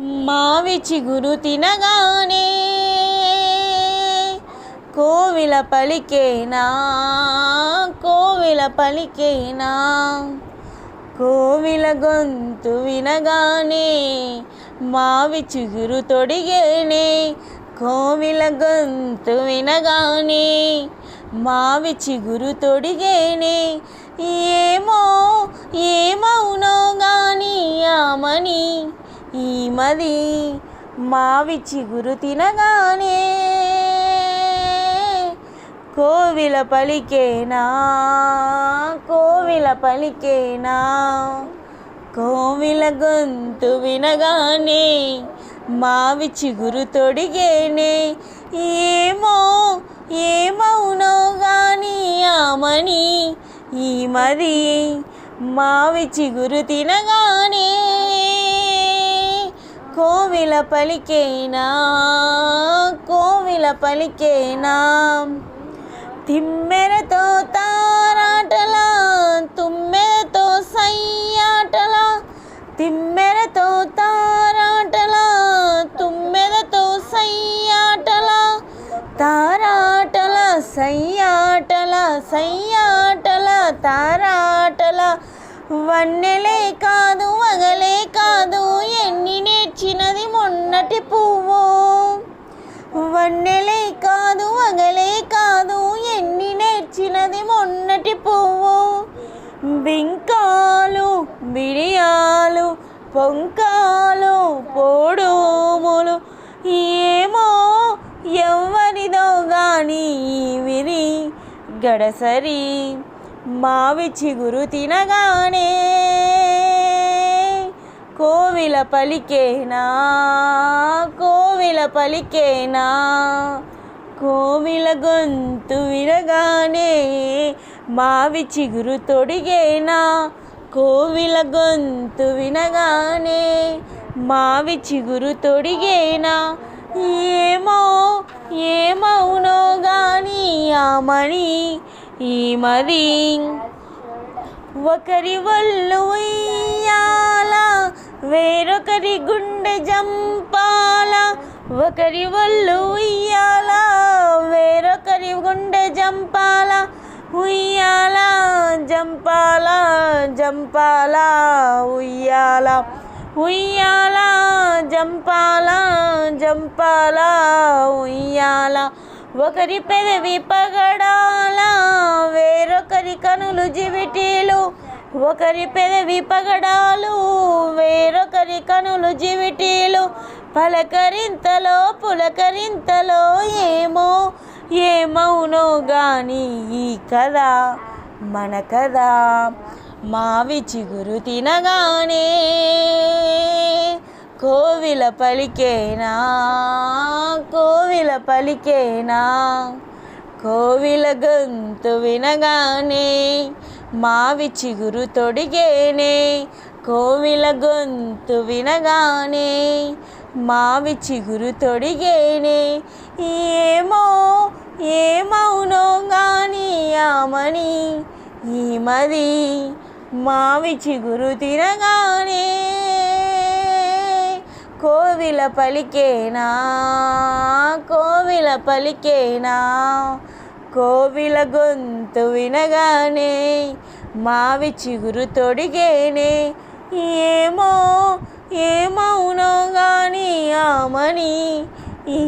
మావి చిగురు తినగానే కోవిల పలికేనా? కోవిల పలికేనా? కోవిల గొంతు వినగానే మావి చిగురు తొడిగేనే. కోవిల గొంతు వినగానే మావి చిగురు తొడిగేనే. ఏమో ఏమవునో గాని ఆమని ఈ మది మావి చిగురు తినగానే కోవిల పలికేనా? కోవిల పలికేనా? కోవిల గొంతు వినగానే మావి చిగురు తొడిగేనే. ఏమో ఏమవునో గాని ఆమని ఈ మది మావి చిగురు తినగానే కోవిల పలికేనా? కోవిల పలికేనా? తిమ్మెరతో తారాటలా తుమ్మెరతో సయ్యాటలా తిమ్మెరతో తారాటలా తుమ్మెరతో సయ్యాటలా తారాటల సయ్యాటల సయ్యాటల తారాటల. వన్నెలే కాదు వగలే కాదు వచ్చినది మొన్నటి పువ్వు. వన్నెలే కాదు వగలే కాదు ఎన్ని నేర్చినది మొన్నటి పువ్వు. బింకాలు బిడియాలు పొంకాలు పొడుములు ఏమో ఎవరిదో గాని విరి గడసరి. మావి చిగురు తినగానే కోవిల పలికేనా? కోవిల పలికేనా? కోవిల గొంతు వినగానే మావి చిగురు తొడిగేనా? కోవిల గొంతు వినగానే మావి చిగురు తొడిగేనా? ఏమో ఏమవునో గాని ఆమని ఈ మరి ఒకరి వల్లు వేరొకరి గుండె జంపాల ఒకరి ఒళ్ళు ఉయ్యాల. వేరొకరి గుండె జంపాల ఉయ్యాల జంపాల జంపాల ఉయ్యాల. ఉయ్యాల జంపాల జంపాల ఉయ్యాల. ఒకరి పెదవి పగడాల వేరొకరి కనులు జివిటీలు. ఒకరి పెదవి పగడాలు వేరొకరి కనులు జివిటీలు. పలకరింతలో పులకరింతలో ఏమో ఏమవునో గాని ఈ కథ మన కథ. మావి చిగురు తినగానే కోవిల పలికేనా? కోవిల పలికేనా? కోవిల గొంతు వినగానే మావి చిగురు తొడిగేనే కోవిల గొంతు వినగానే. మావి చిగురు తొడిగేనే ఏమో ఏమవునో గాని ఆమని. ఈ మది మావి చిగురు తినగానే కోవిల పలికేనా కోవిల పలికేనా. కోవిల గొంతు వినగానే మావి చిగురు తొడిగేనే. ఏమో ఏమవునో గాని ఆమని ఈ